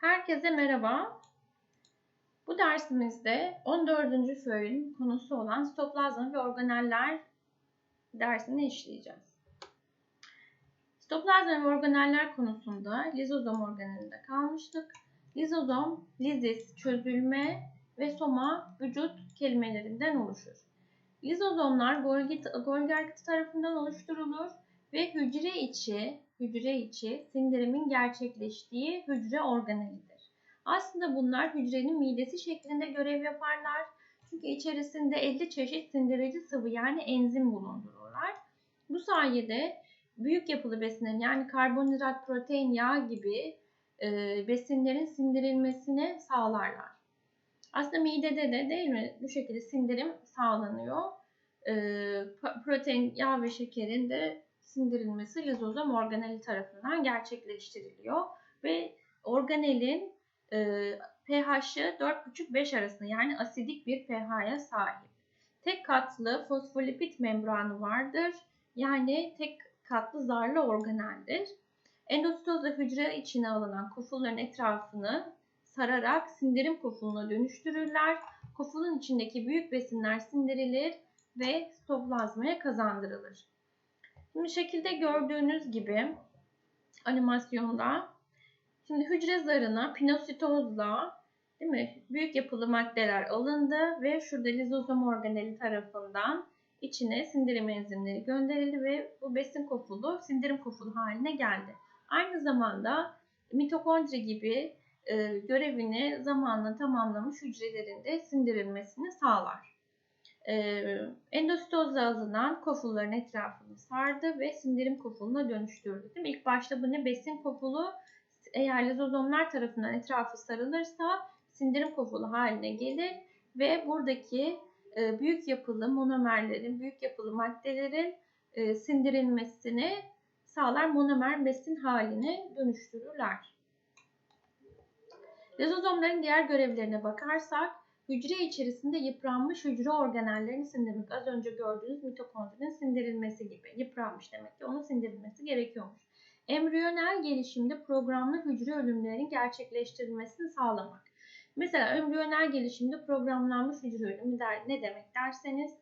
Herkese merhaba. Bu dersimizde 14. föyün konusu olan stoplazma ve organeller dersini işleyeceğiz. Stoplazma ve organeller konusunda lizozom organelinde kalmıştık. Lizozom, lizis, çözülme ve soma, vücut kelimelerinden oluşur. Lizozomlar Golgi, Golgi tarafından oluşturulur ve hücre içi, hücre içi sindirimin gerçekleştiği hücre organelidir. Aslında bunlar hücrenin midesi şeklinde görev yaparlar. Çünkü içerisinde 50 çeşit sindirici sıvı yani enzim bulundururlar. Bu sayede büyük yapılı besinlerin yani karbonhidrat, protein, yağ gibi e, besinlerin sindirilmesini sağlarlar. Aslında midede de değil mi bu şekilde sindirim sağlanıyor. E, protein, yağ ve şekerin de sindirilmesi lizozom organeli tarafından gerçekleştiriliyor. Ve organelin e, pH'ı 4,5-5 arasında yani asidik bir pH'ya sahip. Tek katlı fosfolipid membranı vardır. Yani tek katlı zarlı organeldir. Endositozla hücre içine alınan kofulların etrafını sararak sindirim kofuluna dönüştürürler. Kofulun içindeki büyük besinler sindirilir ve sitoplazmaya kazandırılır. Şimdi şekilde gördüğünüz gibi animasyonda şimdi hücre zarına pinositozla değil mi? Büyük yapılı maddeler alındı ve şurada lizozom organeli tarafından içine sindirim enzimleri gönderildi ve bu besin kofulu sindirim kofulu haline geldi. Aynı zamanda mitokondri gibi e, görevini zamanla tamamlamış hücrelerin de sindirilmesini sağlar. E, endositozla alınan kofulların etrafını sardı ve sindirim kofuluna dönüştürdü. Değil mi? İlk başta bu ne? Besin kofulu eğer lizozomlar tarafından etrafı sarılırsa sindirim kofulu haline gelir ve buradaki e, büyük yapılı monomerlerin, büyük yapılı maddelerin e, sindirilmesini sağlar monomer besin haline dönüştürürler. Lizozomların diğer görevlerine bakarsak hücre içerisinde yıpranmış hücre organellerini sindirmek. Az önce gördüğünüz mitokondrinin sindirilmesi gibi. Yıpranmış demek ki onun sindirilmesi gerekiyormuş. Embriyonel gelişimde programlı hücre ölümlerinin gerçekleştirilmesini sağlamak. Mesela embriyonel gelişimde programlanmış hücre ölümü der, ne demek derseniz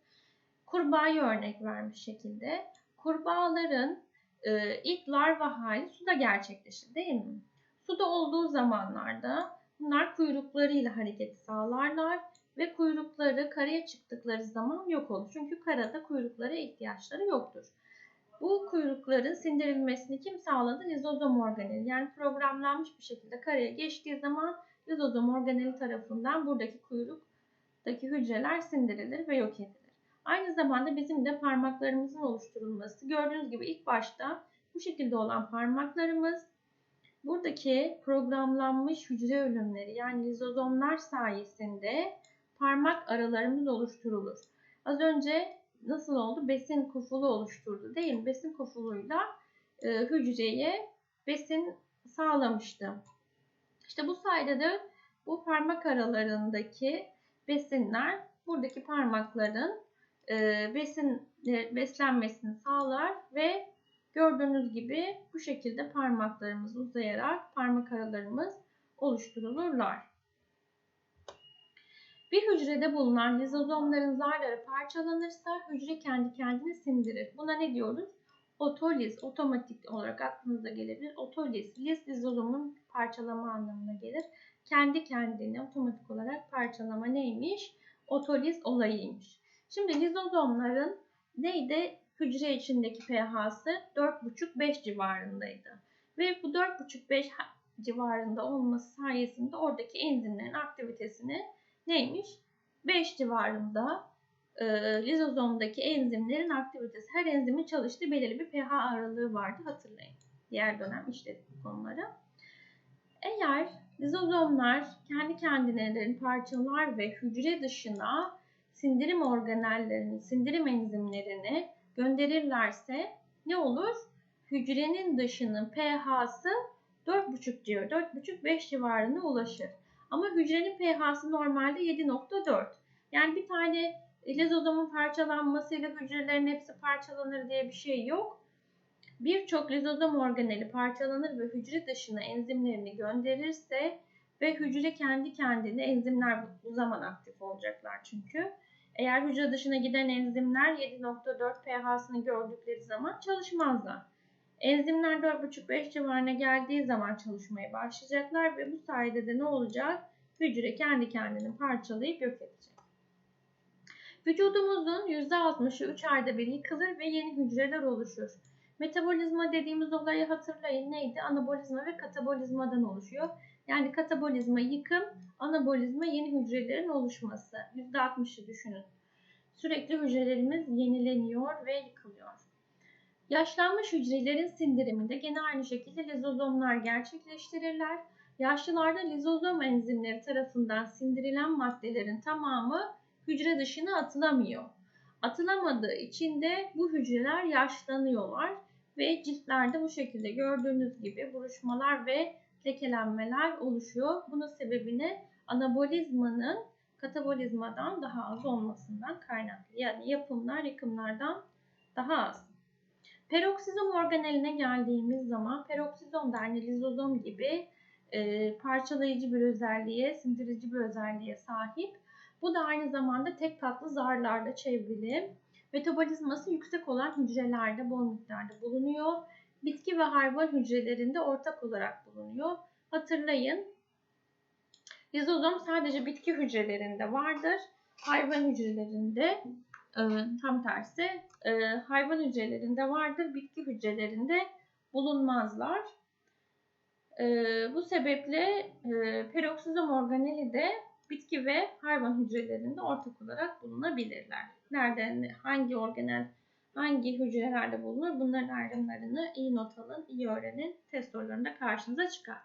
kurbağayı örnek vermiş şekilde. Kurbağaların e, ilk larva hali suda gerçekleşir değil mi? Suda olduğu zamanlarda bunlar kuyruklarıyla hareket sağlarlar ve kuyrukları karaya çıktıkları zaman yok olur. Çünkü karada kuyruklara ihtiyaçları yoktur. Bu kuyrukların sindirilmesini kim sağladı? Lizozom organeli. Yani programlanmış bir şekilde karaya geçtiği zaman lizozom organeli tarafından buradaki kuyruktaki hücreler sindirilir ve yok edilir. Aynı zamanda bizim de parmaklarımızın oluşturulması. Gördüğünüz gibi ilk başta bu şekilde olan parmaklarımız buradaki programlanmış hücre ölümleri yani lizozomlar sayesinde parmak aralarımız oluşturulur. Az önce nasıl oldu? Besin kofulu oluşturdu değil mi? Besin kofuluyla e, hücreye besin sağlamıştı. İşte bu sayede de bu parmak aralarındaki besinler buradaki parmakların e, besin e, beslenmesini sağlar ve gördüğünüz gibi bu şekilde parmaklarımız uzayarak parmak aralarımız oluşturulurlar. Bir hücrede bulunan lizozomların zarları parçalanırsa hücre kendi kendini sindirir. Buna ne diyoruz? Otoliz otomatik olarak aklınıza gelebilir. Otoliz, liz lizozomun parçalama anlamına gelir. Kendi kendini otomatik olarak parçalama neymiş? Otoliz olayıymış. Şimdi lizozomların neydi? Hücre içindeki pH'sı 4,5-5 civarındaydı. Ve bu 4,5-5 civarında olması sayesinde oradaki enzimlerin aktivitesini neymiş? 5 civarında e, lizozomdaki enzimlerin aktivitesi. Her enzimin çalıştığı belirli bir pH aralığı vardı hatırlayın. Diğer dönem işledik bu konuları. Eğer lizozomlar kendi kendilerini parçalar ve hücre dışına sindirim organellerini, sindirim enzimlerini gönderirlerse ne olur? Hücrenin dışının pH'sı 4,5 civarı, 4,5-5 civarına ulaşır. Ama hücrenin pH'sı normalde 7,4. Yani bir tane lizozomun parçalanmasıyla hücrelerin hepsi parçalanır diye bir şey yok. Birçok lizozom organeli parçalanır ve hücre dışına enzimlerini gönderirse ve hücre kendi kendine enzimler bu zaman aktif olacaklar çünkü. Eğer hücre dışına giden enzimler 7.4 pH'sını gördükleri zaman çalışmazlar. Enzimler 4.5-5 civarına geldiği zaman çalışmaya başlayacaklar ve bu sayede de ne olacak? Hücre kendi kendini parçalayıp yok edecek. Vücudumuzun %60'ı 3 ayda bir yıkılır ve yeni hücreler oluşur. Metabolizma dediğimiz olayı hatırlayın neydi? Anabolizma ve katabolizmadan oluşuyor. Yani katabolizma yıkım, anabolizma yeni hücrelerin oluşması. %60'ı düşünün. Sürekli hücrelerimiz yenileniyor ve yıkılıyor. Yaşlanmış hücrelerin sindiriminde gene aynı şekilde lizozomlar gerçekleştirirler. Yaşlılarda lizozom enzimleri tarafından sindirilen maddelerin tamamı hücre dışına atılamıyor. Atılamadığı için de bu hücreler yaşlanıyorlar ve ciltlerde bu şekilde gördüğünüz gibi buruşmalar ve lekelenmeler oluşuyor. Bunun sebebini anabolizmanın katabolizmadan daha az olmasından kaynaklı. Yani yapımlar yıkımlardan daha az. Peroksizom organeline geldiğimiz zaman peroksizom aynı lizozom gibi e, parçalayıcı bir özelliğe, sindirici bir özelliğe sahip. Bu da aynı zamanda tek katlı zarlarla çevrili. Metabolizması yüksek olan hücrelerde bol miktarda bulunuyor. Bitki ve hayvan hücrelerinde ortak olarak bulunuyor. Hatırlayın, lizozom sadece bitki hücrelerinde vardır. Hayvan hücrelerinde e, tam tersi e, hayvan hücrelerinde vardır. Bitki hücrelerinde bulunmazlar. E, bu sebeple peroksizom organeli de bitki ve hayvan hücrelerinde ortak olarak bulunabilirler. Nereden, hangi organel, hangi hücrelerde bulunur bunların ayrımlarını iyi not alın, iyi öğrenin. Test sorularında karşınıza çıkar.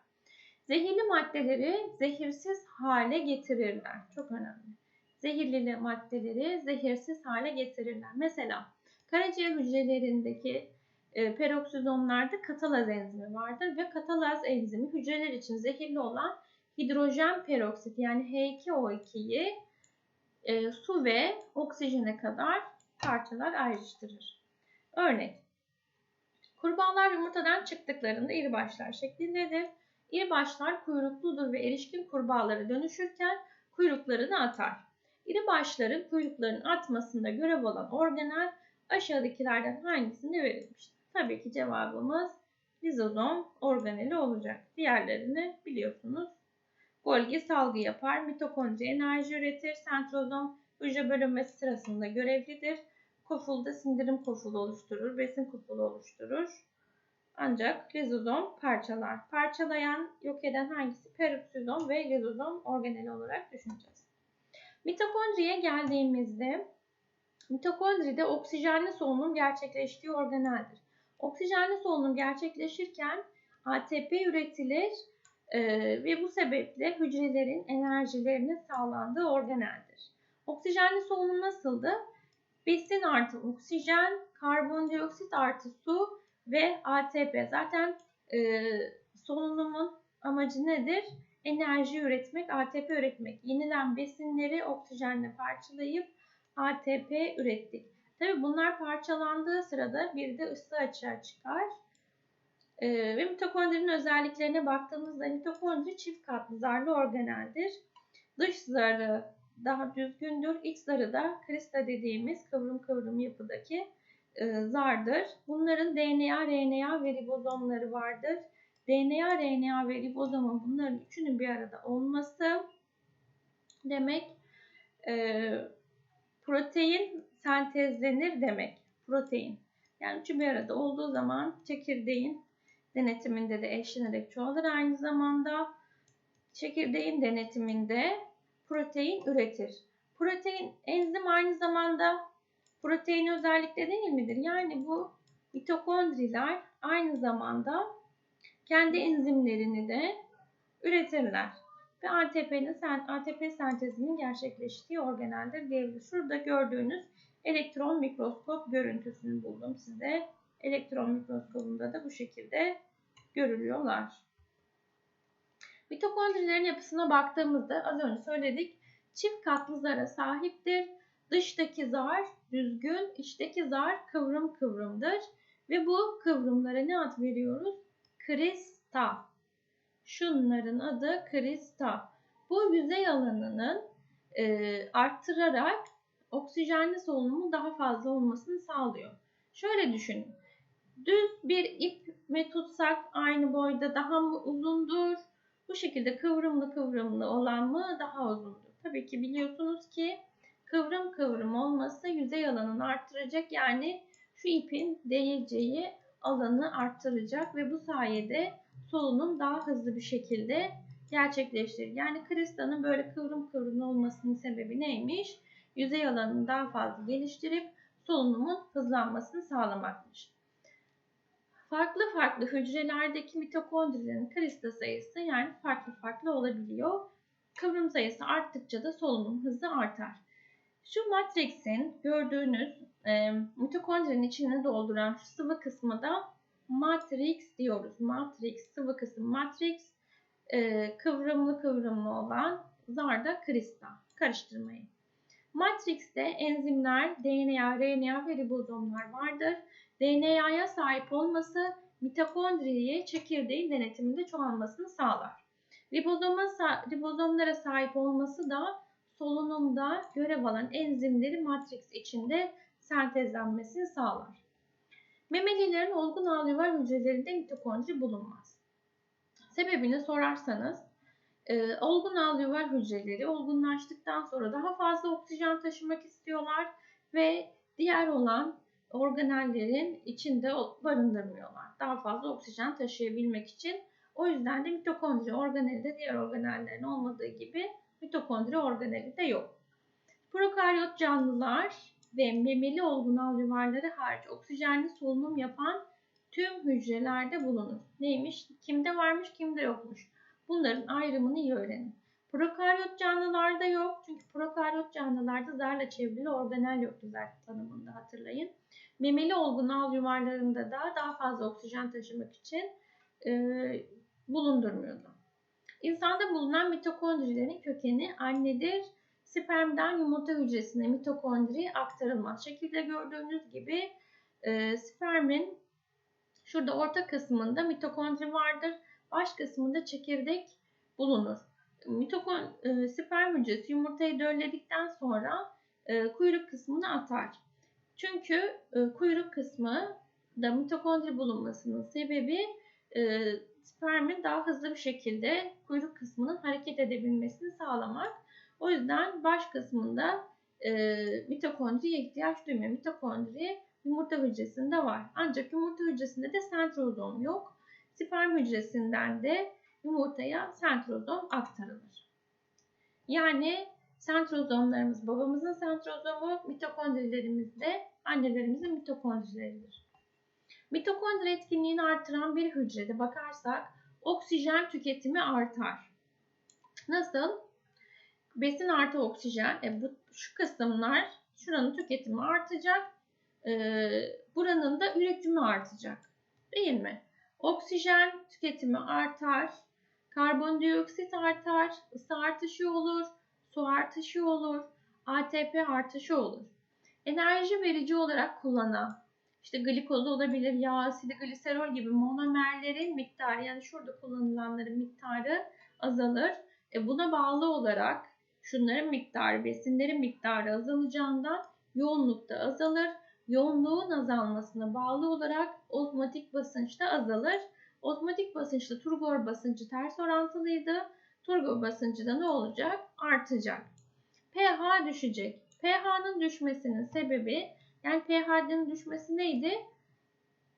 Zehirli maddeleri zehirsiz hale getirirler. Çok önemli. Zehirli maddeleri zehirsiz hale getirirler. Mesela karaciğer hücrelerindeki e, peroksizomlarda katalaz enzimi vardır ve katalaz enzimi hücreler için zehirli olan hidrojen peroksit yani H2O2'yi e, su ve oksijene kadar parçalar ayrıştırır. Örnek. Kurbağalar yumurtadan çıktıklarında iri başlar şeklindedir. İri başlar kuyrukludur ve erişkin kurbağalara dönüşürken kuyruklarını atar. İri başların kuyruklarının atmasında görev olan organel aşağıdakilerden hangisinde verilmiştir? Tabii ki cevabımız lizozom organeli olacak. Diğerlerini biliyorsunuz. Golgi salgı yapar, mitokondri enerji üretir, sentrozom hücre bölünmesi sırasında görevlidir. Kofulda sindirim kofulu oluşturur, besin kofulu oluşturur. Ancak lizozom parçalar. Parçalayan, yok eden hangisi? Peroksizom ve lizozom organeli olarak düşüneceğiz. Mitokondriye geldiğimizde mitokondride oksijenli solunum gerçekleştiği organeldir. Oksijenli solunum gerçekleşirken ATP üretilir e, ve bu sebeple hücrelerin enerjilerinin sağlandığı organeldir. Oksijenli solunum nasıldı? Besin artı oksijen, karbondioksit artı su ve ATP. Zaten e, solunumun amacı nedir? Enerji üretmek, ATP üretmek. Yenilen besinleri oksijenle parçalayıp ATP ürettik. Tabi bunlar parçalandığı sırada bir de ısı açığa çıkar. Ee, ve mitokondrinin özelliklerine baktığımızda mitokondri çift katlı zarlı organeldir. Dış zarı daha düzgündür. İç zarı da krista dediğimiz kıvrım kıvrım yapıdaki e, zardır. Bunların DNA, RNA ve ribozomları vardır. DNA, RNA ve ribozomun bunların üçünün bir arada olması demek e, protein sentezlenir demek. Protein. Yani üçü bir arada olduğu zaman çekirdeğin denetiminde de eşlenerek çoğalır. Aynı zamanda çekirdeğin denetiminde protein üretir. Protein enzim aynı zamanda protein özellikle değil midir? Yani bu mitokondriler aynı zamanda kendi enzimlerini de üretirler. Ve ATP'nin ATP sentezinin gerçekleştiği organeldir diyebiliriz. Şurada gördüğünüz elektron mikroskop görüntüsünü buldum size. Elektron mikroskobunda da bu şekilde görülüyorlar. Mitokondrilerin yapısına baktığımızda az önce söyledik. Çift katlı zara sahiptir. Dıştaki zar düzgün, içteki zar kıvrım kıvrımdır. Ve bu kıvrımlara ne ad veriyoruz? Krista. Şunların adı krista. Bu yüzey alanının e, arttırarak oksijenli solunumu daha fazla olmasını sağlıyor. Şöyle düşünün. Düz bir ip mi tutsak aynı boyda daha mı uzundur? Bu şekilde kıvrımlı kıvrımlı olan mı daha uzundur? Tabii ki biliyorsunuz ki kıvrım kıvrım olması yüzey alanını arttıracak. Yani şu ipin değeceği alanı arttıracak ve bu sayede solunum daha hızlı bir şekilde gerçekleştirir. Yani kristanın böyle kıvrım kıvrım olmasının sebebi neymiş? Yüzey alanını daha fazla geliştirip solunumun hızlanmasını sağlamakmış. Farklı farklı hücrelerdeki mitokondrilerin krista sayısı yani farklı farklı olabiliyor. Kıvrım sayısı arttıkça da solunum hızı artar. Şu matrixin gördüğünüz e, mitokondrinin içini dolduran şu sıvı kısmı da matrix diyoruz. Matrix, sıvı kısım matrix, e, kıvrımlı kıvrımlı olan zarda krista. Karıştırmayın. Matrix'te enzimler, DNA, RNA ve ribozomlar vardır. DNA'ya sahip olması mitokondriye çekirdeğin denetiminde çoğalmasını sağlar. Ribozoma, ribozomlara sahip olması da solunumda görev alan enzimleri matrix içinde sentezlenmesini sağlar. Memelilerin olgun alveolar hücrelerinde mitokondri bulunmaz. Sebebini sorarsanız, e, olgun alveolar hücreleri olgunlaştıktan sonra daha fazla oksijen taşımak istiyorlar ve diğer olan organellerin içinde barındırmıyorlar. Daha fazla oksijen taşıyabilmek için. O yüzden de mitokondri organeli de diğer organellerin olmadığı gibi mitokondri organeli de yok. Prokaryot canlılar ve memeli olgun alveolarları hariç oksijenli solunum yapan tüm hücrelerde bulunur. Neymiş? Kimde varmış, kimde yokmuş. Bunların ayrımını iyi öğrenin. Prokaryot canlılarda yok. Çünkü prokaryot canlılarda zarla çevrili organel yoktu zaten tanımında hatırlayın. Memeli olgun al yuvarlarında da daha fazla oksijen taşımak için e, bulundurmuyordu. İnsanda bulunan mitokondrilerin kökeni annedir. Spermden yumurta hücresine mitokondri aktarılmaz. Şekilde gördüğünüz gibi e, spermin şurada orta kısmında mitokondri vardır. Baş kısmında çekirdek bulunur. Mitokon, e, sperm hücresi yumurtayı dölledikten sonra e, kuyruk kısmını atar. Çünkü e, kuyruk kısmı da mitokondri bulunmasının sebebi e, spermin daha hızlı bir şekilde kuyruk kısmının hareket edebilmesini sağlamak. O yüzden baş kısmında e, mitokondriye ihtiyaç duymuyor. Mitokondri yumurta hücresinde var. Ancak yumurta hücresinde de sentrozom yok. Sperm hücresinden de yumurtaya sentrozom aktarılır. Yani sentrozomlarımız babamızın sentrozomu, mitokondrilerimiz de annelerimizin mitokondrileridir. Mitokondri etkinliğini artıran bir hücrede bakarsak oksijen tüketimi artar. Nasıl? Besin artı oksijen. E bu şu kısımlar şuranın tüketimi artacak. E, buranın da üretimi artacak. Değil mi? Oksijen tüketimi artar. Karbondioksit artar. ısı artışı olur. Su artışı olur. ATP artışı olur. Enerji verici olarak kullanan işte glikoz olabilir, yağ asidi, gliserol gibi monomerlerin miktarı yani şurada kullanılanların miktarı azalır. E buna bağlı olarak şunların miktarı, besinlerin miktarı azalacağından yoğunluk da azalır. Yoğunluğun azalmasına bağlı olarak ozmotik basınç da azalır. Ozmotik basınçla turgor basıncı ters orantılıydı. Turgor basıncı da ne olacak? Artacak. pH düşecek. pH'nın düşmesinin sebebi yani pH'nin düşmesi neydi?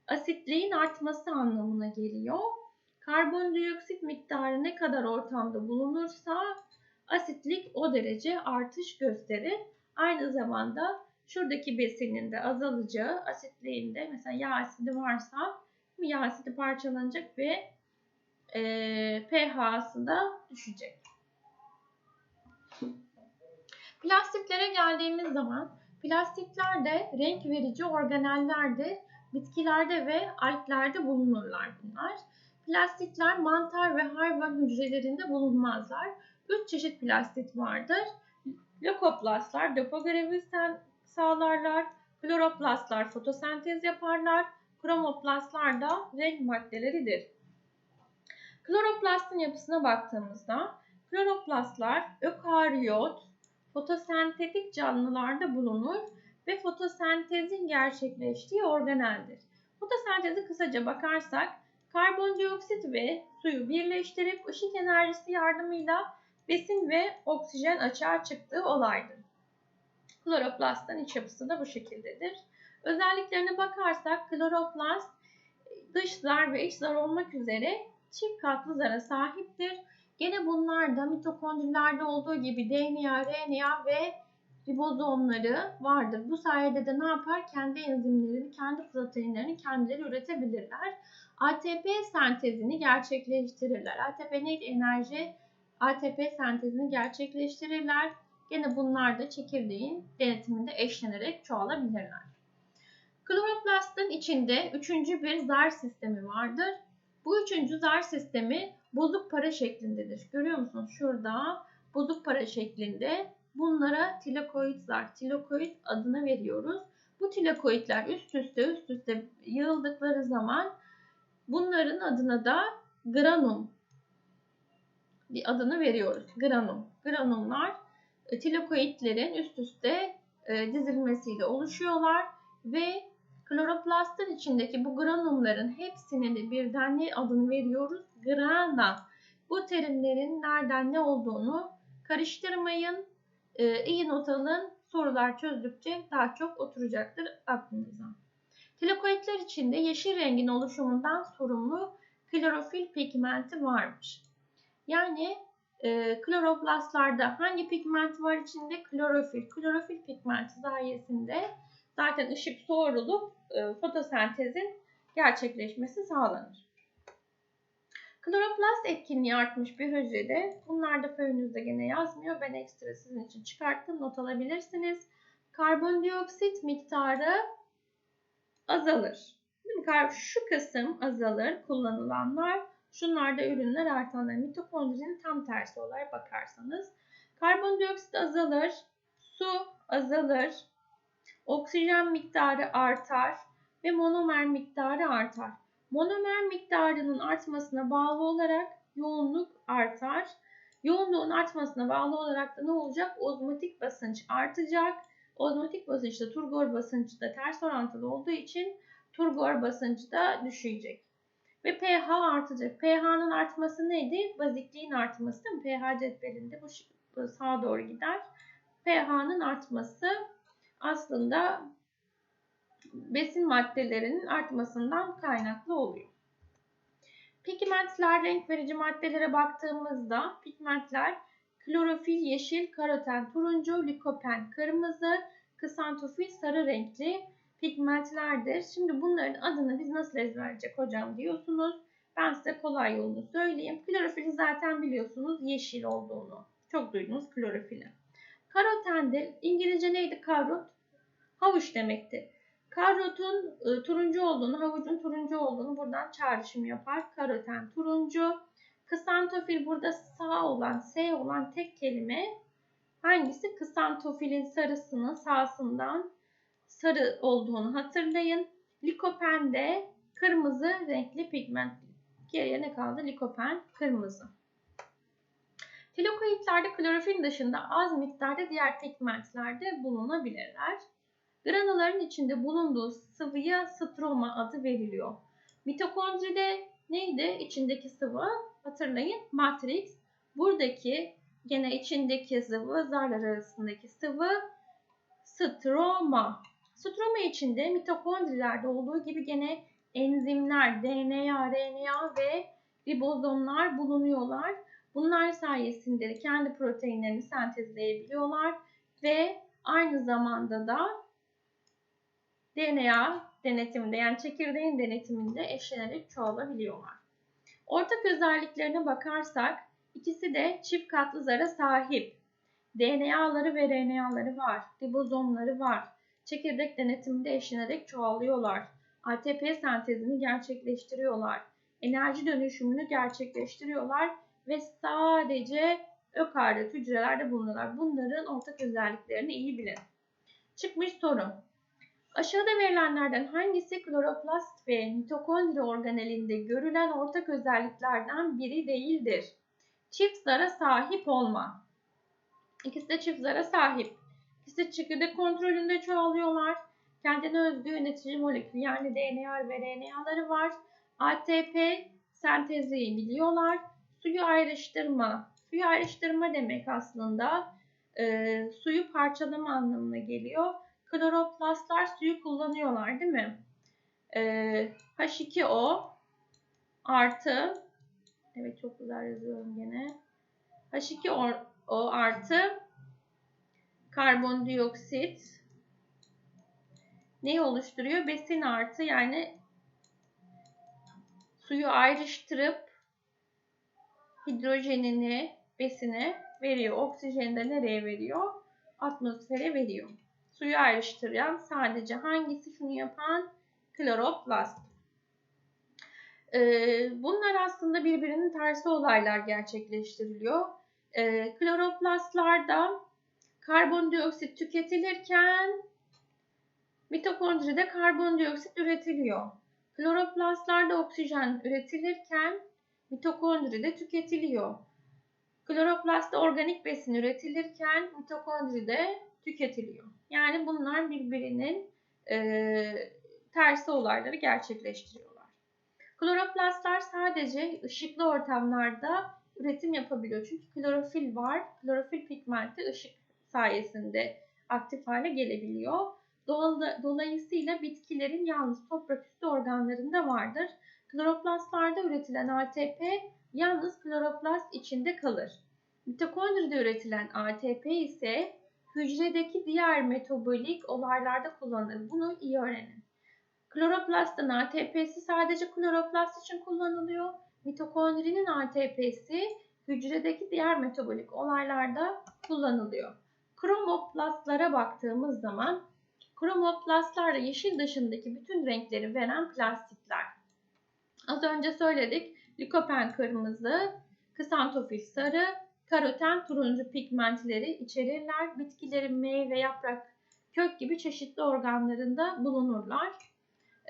Asitliğin artması anlamına geliyor. Karbondioksit miktarı ne kadar ortamda bulunursa asitlik o derece artış gösterir. Aynı zamanda şuradaki besinin de azalacağı, asitliğin de mesela yağ asidi varsa yağ asidi parçalanacak ve e, pH'sı da düşecek. Plastiklere geldiğimiz zaman Plastikler de renk verici organellerdir. Bitkilerde ve alglerde bulunurlar bunlar. Plastikler mantar ve hayvan hücrelerinde bulunmazlar. Üç çeşit plastik vardır. Lökoplastlar depo görevi sağlarlar. Kloroplastlar fotosentez yaparlar. Kromoplastlar da renk maddeleridir. Kloroplastın yapısına baktığımızda kloroplastlar ökaryot, fotosentetik canlılarda bulunur ve fotosentezin gerçekleştiği organeldir. Fotosentezi kısaca bakarsak karbondioksit ve suyu birleştirip ışık enerjisi yardımıyla besin ve oksijen açığa çıktığı olaydır. Kloroplastın iç yapısı da bu şekildedir. Özelliklerine bakarsak kloroplast dış zar ve iç zar olmak üzere çift katlı zara sahiptir. Gene bunlar da mitokondrilerde olduğu gibi DNA, RNA ve ribozomları vardır. Bu sayede de ne yapar? Kendi enzimlerini, kendi proteinlerini kendileri üretebilirler. ATP sentezini gerçekleştirirler. ATP neydi? Enerji ATP sentezini gerçekleştirirler. Gene bunlar da çekirdeğin denetiminde eşlenerek çoğalabilirler. Kloroplastın içinde üçüncü bir zar sistemi vardır. Bu üçüncü zar sistemi bozuk para şeklindedir. Görüyor musunuz? Şurada bozuk para şeklinde. Bunlara tilakoid zar, tilakoid adını veriyoruz. Bu tilakoidler üst üste üst üste yığıldıkları zaman bunların adına da granum bir adını veriyoruz. Granum. Granumlar e, tilakoidlerin üst üste e, dizilmesiyle oluşuyorlar ve kloroplastın içindeki bu granumların hepsine de birden ne adını veriyoruz? Grana. Bu terimlerin nereden ne olduğunu karıştırmayın. E, iyi not alın. Sorular çözdükçe daha çok oturacaktır aklınıza. Tilakoidler içinde yeşil rengin oluşumundan sorumlu klorofil pigmenti varmış. Yani e, kloroplastlarda hangi pigment var içinde? Klorofil. Klorofil pigmenti sayesinde zaten ışık soğurulup e, fotosentezin gerçekleşmesi sağlanır. Kloroplast etkinliği artmış bir hücrede. Bunlar da föyünüzde gene yazmıyor. Ben ekstra sizin için çıkarttım. Not alabilirsiniz. Karbondioksit miktarı azalır. Şu kısım azalır kullanılanlar. Şunlarda ürünler artanlar. Mitokondrinin tam tersi olarak bakarsanız. Karbondioksit azalır. Su azalır. Oksijen miktarı artar ve monomer miktarı artar. Monomer miktarının artmasına bağlı olarak yoğunluk artar. Yoğunluğun artmasına bağlı olarak da ne olacak? Ozmotik basınç artacak. Ozmotik basınçta turgor basıncı da ters orantılı olduğu için turgor basıncı da düşecek. Ve pH artacak. pH'nın artması neydi? Bazikliğin artması değil mi? pH cetvelinde bu sağa doğru gider. pH'nın artması aslında besin maddelerinin artmasından kaynaklı oluyor. Pigmentler renk verici maddelere baktığımızda pigmentler klorofil yeşil, karoten turuncu, likopen kırmızı, kısantofil sarı renkli pigmentlerdir. Şimdi bunların adını biz nasıl ezberleyecek hocam diyorsunuz. Ben size kolay yolunu söyleyeyim. Klorofili zaten biliyorsunuz yeşil olduğunu. Çok duydunuz klorofili. Karotendir. İngilizce neydi karot? Havuç demekti. Karotun e, turuncu olduğunu, havucun turuncu olduğunu buradan çağrışım yapar. Karoten turuncu. Kısantofil burada sağ olan, S olan tek kelime hangisi? Kısantofilin sarısının sağsından sarı olduğunu hatırlayın. Likopen de kırmızı renkli pigment. Geriye ne kaldı? Likopen kırmızı. Tilakoidlerde klorofil dışında az miktarda diğer pigmentlerde bulunabilirler. Granuların içinde bulunduğu sıvıya stroma adı veriliyor. Mitokondride neydi? İçindeki sıvı hatırlayın matrix. Buradaki gene içindeki sıvı zarlar arasındaki sıvı stroma. Stroma içinde mitokondrilerde olduğu gibi gene enzimler, DNA, RNA ve ribozomlar bulunuyorlar. Bunlar sayesinde kendi proteinlerini sentezleyebiliyorlar ve aynı zamanda da DNA denetiminde yani çekirdeğin denetiminde eşlenerek çoğalabiliyorlar. Ortak özelliklerine bakarsak ikisi de çift katlı zara sahip. DNA'ları ve RNA'ları var, ribozomları var. Çekirdek denetiminde eşlenerek çoğalıyorlar. ATP sentezini gerçekleştiriyorlar. Enerji dönüşümünü gerçekleştiriyorlar ve sadece ökaryot hücrelerde bulunuyorlar. Bunların ortak özelliklerini iyi bilin. Çıkmış soru. Aşağıda verilenlerden hangisi kloroplast ve mitokondri organelinde görülen ortak özelliklerden biri değildir? Çift zara sahip olma. İkisi de çift zara sahip. İkisi de çekirdek kontrolünde çoğalıyorlar. Kendine özgü yönetici molekül yani DNA ve RNA'ları var. ATP sentezi biliyorlar. Suyu ayrıştırma. Suyu ayrıştırma demek aslında e, suyu parçalama anlamına geliyor. Kloroplastlar suyu kullanıyorlar değil mi? E, H2O artı evet çok güzel yazıyorum gene. H2O artı karbondioksit neyi oluşturuyor? Besin artı yani suyu ayrıştırıp hidrojenini, besini veriyor. Oksijeni de nereye veriyor? Atmosfere veriyor. Suyu ayrıştıran sadece hangisi şunu yapan? Kloroplast. Ee, bunlar aslında birbirinin tersi olaylar gerçekleştiriliyor. Ee, kloroplastlarda karbondioksit tüketilirken mitokondride karbondioksit üretiliyor. Kloroplastlarda oksijen üretilirken mitokondride tüketiliyor. Kloroplastta organik besin üretilirken mitokondride tüketiliyor. Yani bunlar birbirinin e, tersi olayları gerçekleştiriyorlar. Kloroplastlar sadece ışıklı ortamlarda üretim yapabiliyor. Çünkü klorofil var. Klorofil pigmenti ışık sayesinde aktif hale gelebiliyor. Dolayısıyla bitkilerin yalnız toprak üstü organlarında vardır. Kloroplastlarda üretilen ATP yalnız kloroplast içinde kalır. Mitokondride üretilen ATP ise hücredeki diğer metabolik olaylarda kullanılır. Bunu iyi öğrenin. Kloroplastın ATP'si sadece kloroplast için kullanılıyor. Mitokondrinin ATP'si hücredeki diğer metabolik olaylarda kullanılıyor. Kromoplastlara baktığımız zaman kromoplastlar da yeşil dışındaki bütün renkleri veren plastikler. Az önce söyledik. Likopen kırmızı, kısantofil sarı, karoten turuncu pigmentleri içerirler. Bitkilerin meyve, yaprak, kök gibi çeşitli organlarında bulunurlar.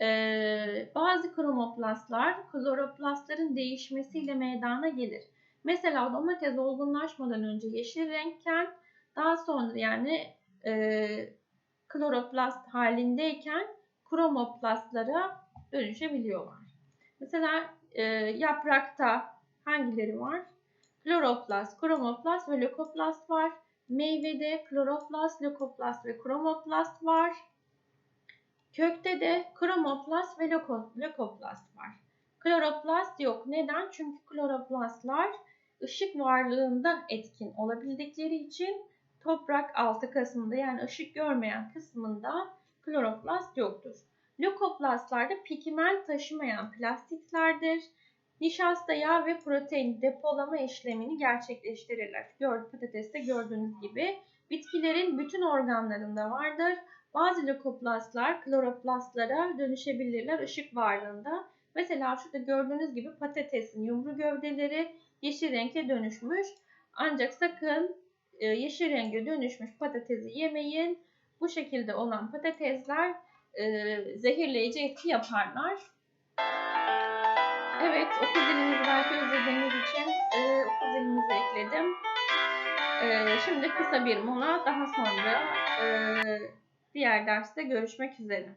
Ee, bazı kromoplastlar kloroplastların değişmesiyle meydana gelir. Mesela domates olgunlaşmadan önce yeşil renkken daha sonra yani e, kloroplast halindeyken kromoplastlara dönüşebiliyorlar. Mesela e, yaprakta hangileri var? Kloroplast, kromoplast ve lökoplast var. Meyvede kloroplast, lökoplast ve kromoplast var. Kökte de kromoplast ve lökoplast var. Kloroplast yok. Neden? Çünkü kloroplastlar ışık varlığında etkin olabildikleri için toprak altı kısmında yani ışık görmeyen kısmında kloroplast yoktur. Lökoplastlarda pigment taşımayan plastiklerdir. Nişasta, yağ ve protein depolama işlemini gerçekleştirirler. Gör, patateste gördüğünüz gibi bitkilerin bütün organlarında vardır. Bazı lökoplastlar kloroplastlara dönüşebilirler ışık varlığında. Mesela şurada gördüğünüz gibi patatesin yumru gövdeleri yeşil renge dönüşmüş. Ancak sakın e, yeşil renge dönüşmüş patatesi yemeyin. Bu şekilde olan patatesler e, zehirleyici etki yaparlar. Evet, okul dilimizi belki özlediğiniz için e, okul dilimizi ekledim. E, şimdi kısa bir mola, daha sonra e, diğer derste görüşmek üzere.